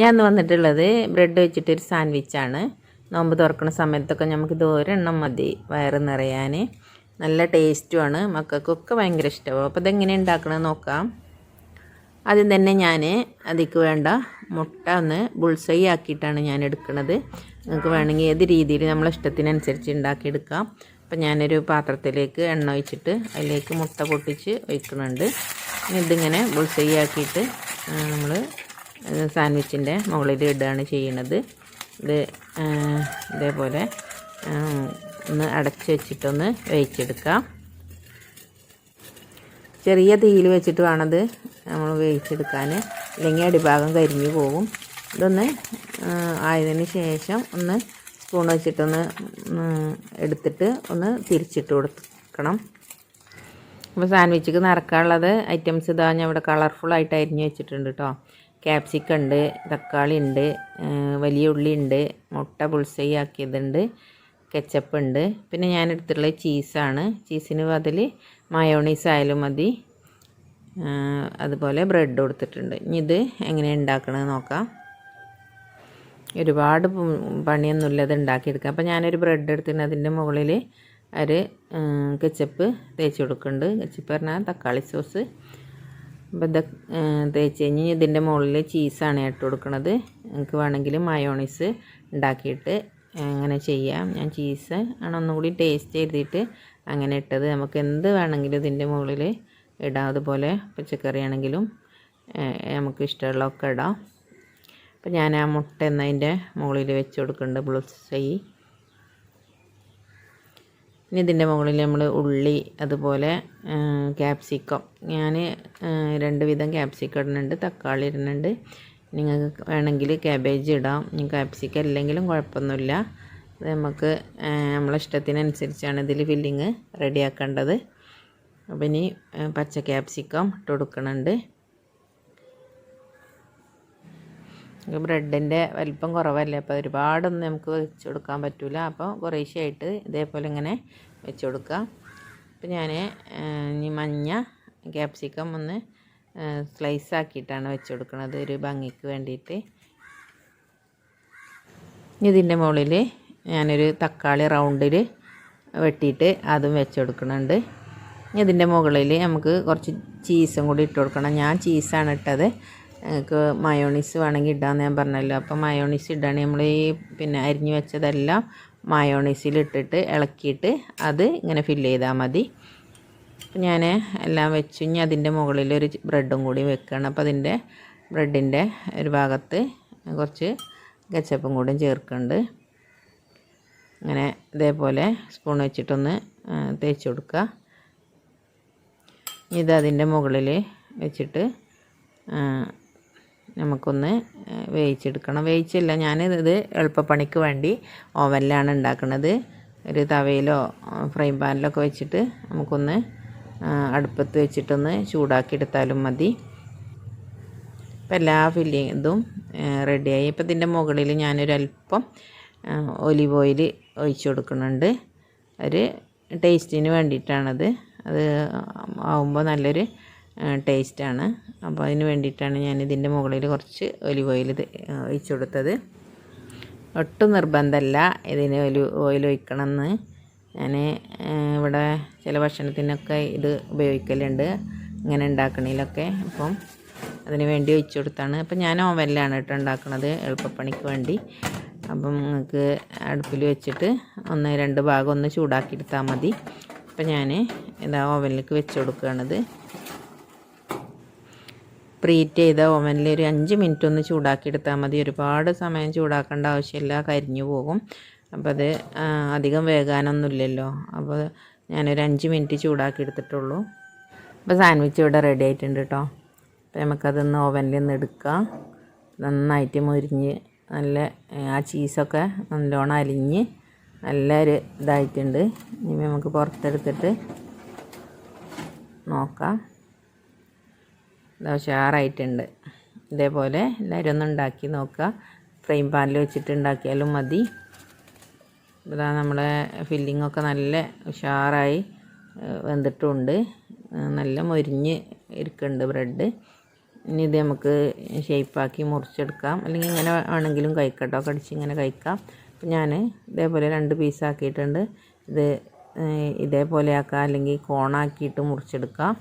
ഞാൻ ഇന്ന് വന്നിട്ടുള്ളത് ബ്രെഡ് വെച്ചിട്ടൊരു സാൻഡ്വിച്ചാണ് നോമ്പ് തുറക്കുന്ന സമയത്തൊക്കെ നമുക്ക് ഒരെണ്ണം മതി വയറ് നിറയാൻ നല്ല ടേസ്റ്റുമാണ് മക്കൾക്കൊക്കെ ഭയങ്കര ഇഷ്ടമാവും. അപ്പോൾ ഇതെങ്ങനെ ഉണ്ടാക്കണമെന്ന് നോക്കാം. ആദ്യം തന്നെ ഞാൻ അതിക്ക് വേണ്ട മുട്ട ഒന്ന് ബുൾസൈ ആക്കിയിട്ടാണ് ഞാൻ എടുക്കുന്നത് നിങ്ങൾക്ക് വേണമെങ്കിൽ ഏത് രീതിയിൽ നമ്മളെ ഇഷ്ടത്തിനനുസരിച്ച് ഉണ്ടാക്കിയെടുക്കാം. അപ്പം ഞാനൊരു പാത്രത്തിലേക്ക് എണ്ണ ഒഴിച്ചിട്ട് അതിലേക്ക് മുട്ട പൊട്ടിച്ച് ഒഴിക്കുന്നുണ്ട്. ഇതിങ്ങനെ ബുൾസൈ ആക്കിയിട്ട് നമ്മൾ സാൻഡ്വിച്ചിന്റെ മുകളിൽ ഇടുകയാണ് ചെയ്യുന്നത് ഇത് ഇതേപോലെ ഒന്ന് അടച്ച് വെച്ചിട്ടൊന്ന് വേവിച്ചെടുക്കാം. ചെറിയ തീയിൽ വെച്ചിട്ട് വേണത് നമ്മൾ വേവിച്ചെടുക്കാൻ. അല്ലെങ്കിൽ അടിഭാഗം കരിഞ്ഞു പോകും. ഇതൊന്ന് ആയതിന് ശേഷം ഒന്ന് സ്പൂൺ വെച്ചിട്ടൊന്ന് എടുത്തിട്ട് ഒന്ന് തിരിച്ചിട്ട് കൊടുക്കണം. അപ്പോൾ സാൻഡ്വിച്ചിക്ക് നിറക്കാനുള്ളത് ഐറ്റംസ് ഇതാ ഞാൻ ഇവിടെ കളർഫുൾ ആയിട്ട് അരിഞ്ഞ് വെച്ചിട്ടുണ്ട് കേട്ടോ ക്യാപ്സിക്കം ഉണ്ട് തക്കാളി ഉണ്ട് വലിയ ഉള്ളി ഉണ്ട് മുട്ട പുൾസൈ ആക്കിയതുണ്ട് കെച്ചപ്പ് ഉണ്ട് പിന്നെ ഞാൻ എടുത്തിട്ടുള്ളത് ചീസാണ്. ചീസിന് ബദൽ മയോണീസ് ആയാലും മതി അതുപോലെ ബ്രെഡ് കൊടുത്തിട്ടുണ്ട്. ഇനി ഇത് എങ്ങനെ ഉണ്ടാക്കണമെന്ന് നോക്കാം. ഒരുപാട് പണിയൊന്നുമില്ല ഇത് ഉണ്ടാക്കിയെടുക്കാം. അപ്പോൾ ഞാനൊരു ബ്രെഡ് എടുത്തിട്ട് അതിന്റെ മുകളിൽ ഒരു കെച്ചപ്പ് തേച്ച് കൊടുക്കുന്നുണ്ട്. കെച്ചപ്പ് പറഞ്ഞാൽ തക്കാളി സോസ്. അപ്പോൾ ഇത് തേച്ച് കഴിഞ്ഞ് ഇതിന്റെ മുകളിൽ ചീസാണ് ഇട്ട് കൊടുക്കുന്നത് നിങ്ങൾക്ക് വേണമെങ്കിൽ മയോണീസ് ഉണ്ടാക്കിയിട്ട് അങ്ങനെ ചെയ്യാം. ഞാൻ ചീസ് ആണ് ഒന്നുകൂടി ടേസ്റ്റ് ചെയ്തിട്ട് അങ്ങനെ ഇട്ടത്. നമുക്ക് എന്ത് വേണമെങ്കിലും ഇതിന്റെ മുകളിൽ ഇടാം. അതുപോലെ പച്ചക്കറി ആണെങ്കിലും നമുക്ക് ഇഷ്ടമുള്ളതൊക്കെ ഇടാം. അപ്പം ഞാൻ ആ മുട്ട എന്നതിന്റെ മുകളിൽ വെച്ച് കൊടുക്കുന്നുണ്ട്. ബുൾസൈ ഇനി ഇതിന്റെ മുകളിൽ നമ്മൾ ഉള്ളി അതുപോലെ ക്യാപ്സിക്കം ഞാൻ രണ്ട് വിധം ക്യാപ്സിക്കം ഇടുന്നുണ്ട് തക്കാളി ഇടുന്നുണ്ട്. നിങ്ങൾക്ക് വേണമെങ്കിൽ ക്യാബേജ് ഇടാം. ഇനി ക്യാപ്സിക്കം ഇല്ലെങ്കിലും കുഴപ്പമൊന്നുമില്ല. നമുക്ക് നമ്മളെ ഇഷ്ടത്തിനനുസരിച്ചാണ് ഇതിൽ ഫില്ലിങ് റെഡിയാക്കേണ്ടത് അപ്പം ഇനി പച്ച ക്യാപ്സിക്കം ഇട്ട് ബ്രെഡിന്റെ വലിപ്പം കുറവല്ലേ അപ്പോൾ ഒരുപാടൊന്നും നമുക്ക് വെച്ച് കൊടുക്കാൻ പറ്റില്ല അപ്പോൾ കുറേശ്ശെയായിട്ട് ഇതേപോലെ ഇങ്ങനെ വെച്ച് കൊടുക്കുക. അപ്പോൾ ഞാൻ ഈ മഞ്ഞ ക്യാപ്സിക്കം ഒന്ന് സ്ലൈസ് ആക്കിയിട്ടാണ് വെച്ച് കൊടുക്കുന്നത് ഒരു ഭംഗിക്ക് വേണ്ടിയിട്ട്. ഇതിന്റെ മുകളിൽ ഞാനൊരു തക്കാളി റൗണ്ടിൽ വെട്ടിയിട്ട് അതും വെച്ച് കൊടുക്കുന്നുണ്ട്. ഇതിന്റെ മുകളിൽ നമുക്ക് കുറച്ച് ചീസും കൂടി ഇട്ട് കൊടുക്കണം. ഞാൻ ചീസാണ് ഇട്ടത്. നിങ്ങൾക്ക് മയോണീസ് വേണമെങ്കിൽ ഇടാമെന്ന് ഞാൻ പറഞ്ഞല്ലോ. അപ്പോൾ മയോണീസ് ഇടാണ്. നമ്മൾ ഈ പിന്നെ അരിഞ്ഞു വെച്ചതെല്ലാം മയോണീസിൽ ഇട്ടിട്ട് ഇളക്കിയിട്ട് അത് ഇങ്ങനെ ഫില്ല് ചെയ്താൽ മതി. അപ്പം ഞാൻ എല്ലാം വെച്ചു. ഇനി അതിന്റെ മുകളിൽ ഒരു ബ്രെഡും കൂടി വെക്കുകയാണ് അപ്പോൾ അതിന്റെ ബ്രെഡിന്റെ ഒരു ഭാഗത്ത് കുറച്ച് കച്ചപ്പും കൂടി ചേർക്കുന്നുണ്ട്. അങ്ങനെ ഇതേപോലെ സ്പൂൺ വെച്ചിട്ടൊന്ന് തേച്ച് കൊടുക്കുക. ഇത് അതിന്റെ മുകളിൽ വെച്ചിട്ട് നമുക്കൊന്ന് വേവിച്ചെടുക്കണം. വേവിച്ചില്ല ഞാൻ ഇത് എളുപ്പപ്പണിക്ക് വേണ്ടി ഓവനിലാണ് ഉണ്ടാക്കുന്നത് ഒരു തവയിലോ ഫ്രൈ പാനിലൊക്കെ വെച്ചിട്ട് നമുക്കൊന്ന് അടുപ്പത്ത് വെച്ചിട്ടൊന്ന് ചൂടാക്കി എടുത്താലും മതി. ഇപ്പം എല്ലാ ഫില്ലിങ് ഇതും റെഡിയായി. ഇപ്പം ഇതിന്റെ മുകളിൽ ഞാനൊരു അല്പം ഒലിവ് ഓയിൽ ഒഴിച്ചു കൊടുക്കുന്നുണ്ട്. ഒരു ടേസ്റ്റിന് വേണ്ടിയിട്ടാണത്. അത് ആവുമ്പോൾ നല്ലൊരു ടേസ്റ്റാണ് അപ്പോൾ അതിന് വേണ്ടിയിട്ടാണ് ഞാൻ ഇതിന്റെ മുകളിൽ കുറച്ച് ഒലിവ് ഓയിൽ ഒഴിച്ചു കൊടുത്തത്. ഒട്ടും നിർബന്ധമല്ല ഇതിന് ഒരു ഓയിൽ ഒഴിക്കണമെന്ന്. ഞാൻ ഇവിടെ ചില ഭക്ഷണത്തിനൊക്കെ ഇത് ഉപയോഗിക്കലുണ്ട്. ഇങ്ങനെ ഉണ്ടാക്കണതിലൊക്കെ അപ്പം അതിന് വേണ്ടി ഒഴിച്ചു കൊടുത്താണ്. അപ്പം ഞാൻ ഓവനിലാണ് കേട്ടോ ഉണ്ടാക്കുന്നത് എളുപ്പപ്പണിക്ക് വേണ്ടി. അപ്പം നിങ്ങൾക്ക് അടുപ്പിൽ വെച്ചിട്ട് ഒന്ന് രണ്ട് ഭാഗം ഒന്ന് ചൂടാക്കി എടുത്താൽ മതി. അപ്പം ഞാൻ ഇതാ ഓവനിലേക്ക് വെച്ച് കൊടുക്കുകയാണിത്. പ്രീറ്റ് ചെയ്ത ഓവനിൽ ഒരു അഞ്ച് മിനിറ്റ് ഒന്ന് ചൂടാക്കിയെടുത്താൽ മതി. ഒരുപാട് സമയം ചൂടാക്കേണ്ട ആവശ്യമില്ല. കരിഞ്ഞു പോകും. അപ്പോൾ അത് അധികം വേകാനൊന്നുമില്ലല്ലോ. അപ്പോൾ ഞാനൊരു അഞ്ച് മിനിറ്റ് ചൂടാക്കി എടുത്തിട്ടുള്ളൂ അപ്പോൾ സാൻഡ്വിച്ച് ഇവിടെ റെഡി ആയിട്ടുണ്ട് കേട്ടോ അപ്പോൾ നമുക്കതൊന്ന് ഓവനിൽ നിന്ന് എടുക്കാം. നന്നായിട്ട് മുരിഞ്ഞ് നല്ല ആ ചീസൊക്കെ നല്ലോണം അലിഞ്ഞ് നല്ലൊരു ഇതായിട്ടുണ്ട്. ഇനി നമുക്ക് പുറത്തെടുത്തിട്ട് നോക്കാം. ഇത് ഉഷാറായിട്ടുണ്ട്. ഇതേപോലെ എല്ലാവരും ഒന്ന് ഉണ്ടാക്കി നോക്കുക. ഫ്രെയിം പാനിൽ വെച്ചിട്ട് ഉണ്ടാക്കിയാലും മതി. ഇതാ നമ്മളെ ഫില്ലിംഗ് ഒക്കെ നല്ല ഉഷാറായി വെന്തിട്ടുമുണ്ട് നല്ല മൊരിഞ്ഞ് ഇരിക്കുന്നുണ്ട് ബ്രെഡ്. ഇനി ഇത് നമുക്ക് ഷേപ്പാക്കി മുറിച്ചെടുക്കാം. അല്ലെങ്കിൽ ഇങ്ങനെ ആണെങ്കിലും കഴിക്കട്ടോ. കടിച്ച് ഇങ്ങനെ കഴിക്കാം. അപ്പം ഞാൻ ഇതേപോലെ രണ്ട് പീസാക്കിയിട്ടുണ്ട് ഇത് ഇതേപോലെ ആക്കാം. അല്ലെങ്കിൽ കോണാക്കിയിട്ട് മുറിച്ചെടുക്കാം.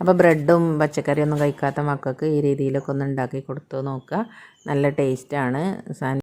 അപ്പോൾ ബ്രെഡും പച്ചക്കറിയൊന്നും കഴിക്കാത്ത മക്കൾക്ക് ഈ രീതിയിലൊക്കെ ഒന്ന് ഉണ്ടാക്കി കൊടുത്തു നോക്കുക. നല്ല ടേസ്റ്റാണ് സാൻ